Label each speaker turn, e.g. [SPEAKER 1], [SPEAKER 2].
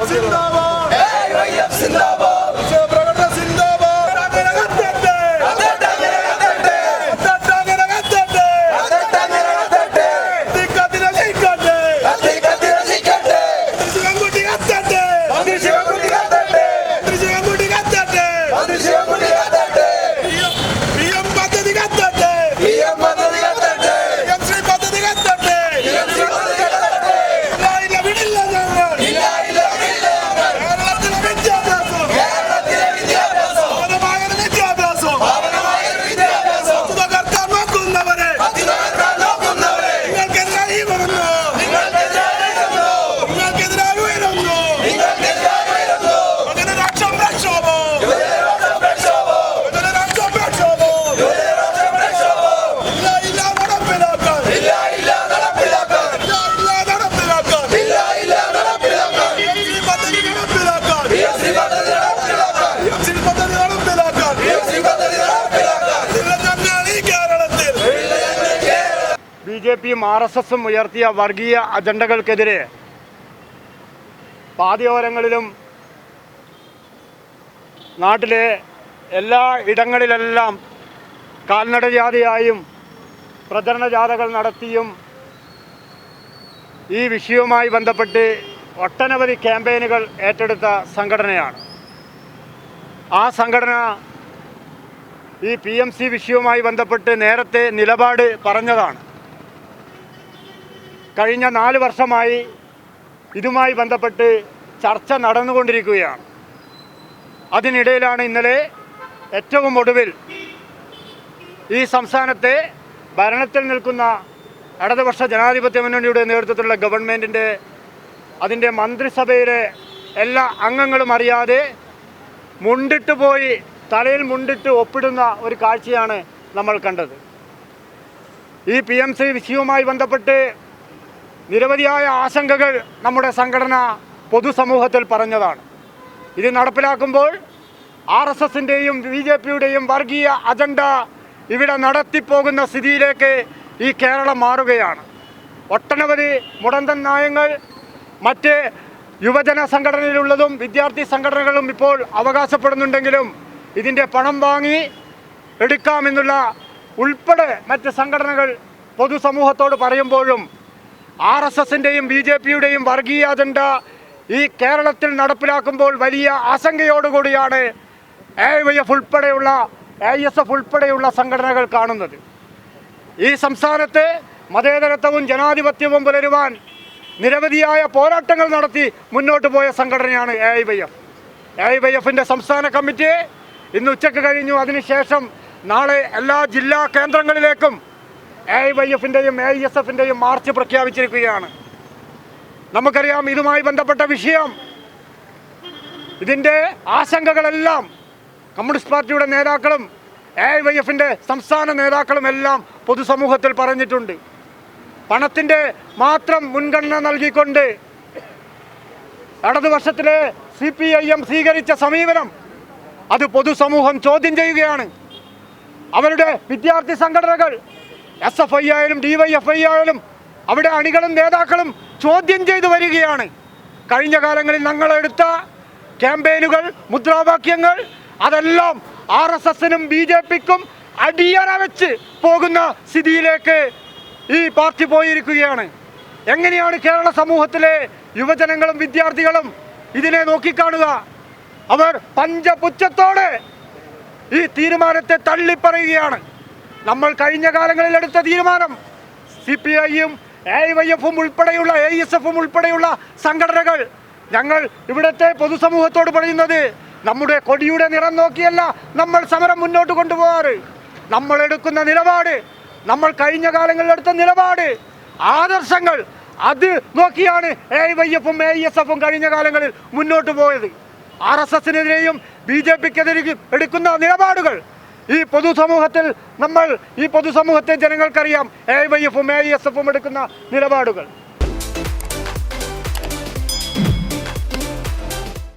[SPEAKER 1] 감사합니다. J പിയും R S എസും ഉയർത്തിയ വർഗീയ അജണ്ടകൾക്കെതിരെ പാതയോരങ്ങളിലും നാട്ടിലെ എല്ലാ ഇടങ്ങളിലെല്ലാം കാൽനട ജാഥയായും പ്രചരണ ജാഥകൾ നടത്തിയും ഈ വിഷയവുമായി ബന്ധപ്പെട്ട് ഒട്ടനവധി ക്യാമ്പയിനുകൾ ഏറ്റെടുത്ത സംഘടനയാണ്. ആ സംഘടന ഈ പി എം സി വിഷയവുമായി ബന്ധപ്പെട്ട് നേരത്തെ നിലപാട് പറഞ്ഞതാണ്. കഴിഞ്ഞ നാല് വർഷമായി ഇതുമായി ബന്ധപ്പെട്ട് ചർച്ച നടന്നുകൊണ്ടിരിക്കുകയാണ്. അതിനിടയിലാണ് ഇന്നലെ ഏറ്റവും ഒടുവിൽ ഈ സംസ്ഥാനത്തെ ഭരണത്തിൽ നിൽക്കുന്ന ഇടതുപക്ഷ ജനാധിപത്യ മുന്നണിയുടെ നേതൃത്വത്തിലുള്ള ഗവൺമെന്റിന്റെ അതിന്റെ മന്ത്രിസഭയിലെ എല്ലാ അംഗങ്ങളും അറിയാതെ മുണ്ടിട്ട് പോയി തലയിൽ മുണ്ടിട്ട് ഒപ്പിടുന്ന ഒരു കാഴ്ചയാണ് നമ്മൾ കണ്ടത്. ഈ പി എം സി വിഷയവുമായി ബന്ധപ്പെട്ട് നിരവധിയായ ആശങ്കകൾ നമ്മുടെ സംഘടന പൊതുസമൂഹത്തിൽ പറഞ്ഞതാണ്. ഇത് നടപ്പിലാക്കുമ്പോൾ ആർ എസ് എസിന്റെയും ബി ജെ പിയുടെയും വർഗീയ അജണ്ട ഇവിടെ നടത്തിപ്പോകുന്ന സ്ഥിതിയിലേക്ക് ഈ കേരളം മാറുകയാണ്. ഒട്ടനവധി മുടന്തൻ നയങ്ങൾ മറ്റ് യുവജന സംഘടനയിലുള്ളതും വിദ്യാർത്ഥി സംഘടനകളും ഇപ്പോൾ അവകാശപ്പെടുന്നുണ്ടെങ്കിലും ഇതിന്റെ പണം വാങ്ങി എടുക്കാമെന്നുള്ള ഉൾപ്പെടെ മറ്റ് സംഘടനകൾ പൊതുസമൂഹത്തോട് പറയുമ്പോഴും ആർ എസ് എസിന്റെയും ബി ജെ പിയുടെയും വർഗീയ അജണ്ട ഈ കേരളത്തിൽ നടപ്പിലാക്കുമ്പോൾ വലിയ ആശങ്കയോടുകൂടിയാണ് എ വൈ എഫ് ഉൾപ്പെടെയുള്ള എ എസ് എഫ് ഉൾപ്പെടെയുള്ള സംഘടനകൾ കാണുന്നത്. ഈ സംസ്ഥാനത്ത് മതേതരത്വവും ജനാധിപത്യവും പുലരുവാൻ നിരവധിയായ പോരാട്ടങ്ങൾ നടത്തി മുന്നോട്ട് പോയ സംഘടനയാണ് A I Y F A I Y എഫിന്റെ സംസ്ഥാന കമ്മിറ്റി ഇന്ന് ഉച്ചയ്ക്ക് കഴിഞ്ഞു. അതിനുശേഷം നാളെ എല്ലാ ജില്ലാ കേന്ദ്രങ്ങളിലേക്കും എ വൈ എഫിന്റെയും എ എസ് എഫിന്റെയും മാർച്ച് പ്രഖ്യാപിച്ചിരിക്കുകയാണ്. നമുക്കറിയാം ഇതുമായി ബന്ധപ്പെട്ട വിഷയം. ഇതിന്റെ ആശങ്കകളെല്ലാം കമ്മ്യൂണിസ്റ്റ് പാർട്ടിയുടെ നേതാക്കളും എ വൈ എഫിന്റെ സംസ്ഥാന നേതാക്കളും എല്ലാം പൊതുസമൂഹത്തിൽ പറഞ്ഞിട്ടുണ്ട്. പണത്തിന്റെ മാത്രം മുൻഗണന നൽകിക്കൊണ്ട് ഇടതുപക്ഷത്തിലെ സി പി ഐ എം സ്വീകരിച്ച സമീപനം അത് പൊതുസമൂഹം ചോദ്യം ചെയ്യുകയാണ്. അവരുടെ വിദ്യാർത്ഥി സംഘടനകൾ എസ് എഫ് ഐ ആയാലും ഡി വൈ എഫ് ഐ ആയാലും അവിടെ അണികളും നേതാക്കളും ചോദ്യം ചെയ്തു വരികയാണ്. കഴിഞ്ഞ കാലങ്ങളിൽ ഞങ്ങളെടുത്ത ക്യാമ്പയിനുകൾ മുദ്രാവാക്യങ്ങൾ അതെല്ലാം ആർ എസ് എസിനും ബി ജെ പിക്കും അടിയറ വെച്ച് പോകുന്ന സ്ഥിതിയിലേക്ക് ഈ പാർട്ടി പോയിരിക്കുകയാണ്. എങ്ങനെയാണ് കേരള സമൂഹത്തിലെ യുവജനങ്ങളും വിദ്യാർത്ഥികളും ഇതിനെ നോക്കിക്കാണുക? അവർ പഞ്ചപുച്ഛത്തോടെ ഈ തീരുമാനത്തെ തള്ളിപ്പറയുകയാണ്. നമ്മൾ കഴിഞ്ഞ കാലങ്ങളിൽ എടുത്ത തീരുമാനം സി പി ഐയും എ വൈ എഫും ഉൾപ്പെടെയുള്ള എ എസ് എഫും ഉൾപ്പെടെയുള്ള സംഘടനകൾ. ഞങ്ങൾ ഇവിടുത്തെ പൊതുസമൂഹത്തോട് പറയുന്നത് നമ്മുടെ കൊടിയുടെ നിറം നോക്കിയല്ല നമ്മൾ സമരം മുന്നോട്ട് കൊണ്ടുപോകാറ്. നമ്മൾ എടുക്കുന്ന നിലപാട് നമ്മൾ കഴിഞ്ഞ കാലങ്ങളിൽ എടുത്ത നിലപാട് ആദർശങ്ങൾ അത് നോക്കിയാണ് എ വൈ എഫും എ എസ് എഫും കഴിഞ്ഞ കാലങ്ങളിൽ മുന്നോട്ട് പോയത്. ആർ എസ് എസിനെതിരെയും ബി ജെ പിക്കെതിരെയും എടുക്കുന്ന നിലപാടുകൾ ഈ പൊതുസമൂഹത്തിൽ നമ്മൾ ഈ പൊതുസമൂഹത്തെ ജനങ്ങൾക്കറിയാം. എ വൈ എഫും എ എസ് എഫും എടുക്കുന്ന നിലപാടുകൾ.